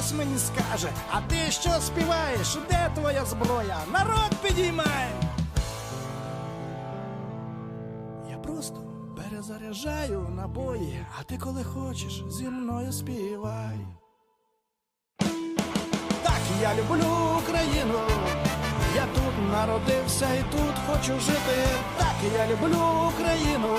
хтось мені скаже, а ти що співаєш? Де твоя зброя? Народ підіймай! Я просто перезаряджаю набої, а ти коли хочеш, зі мною співай. Так, я люблю Україну. Я тут народився і тут хочу жити. Так, я люблю Україну.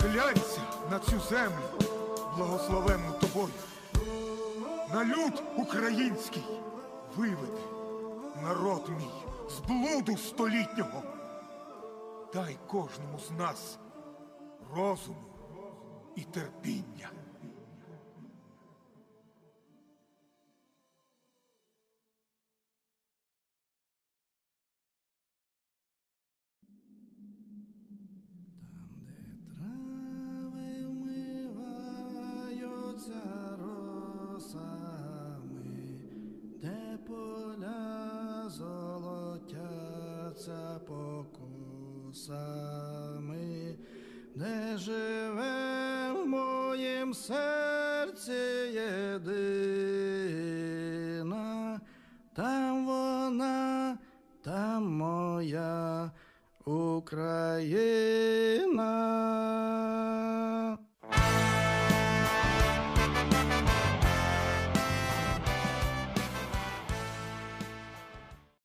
зглянься на цю землю, благословенну тобою. На люд український виведи народ мій з блуду столітнього. Дай кожному з нас розуму і терпіння. Покосами, не живе в моїм серці єдина,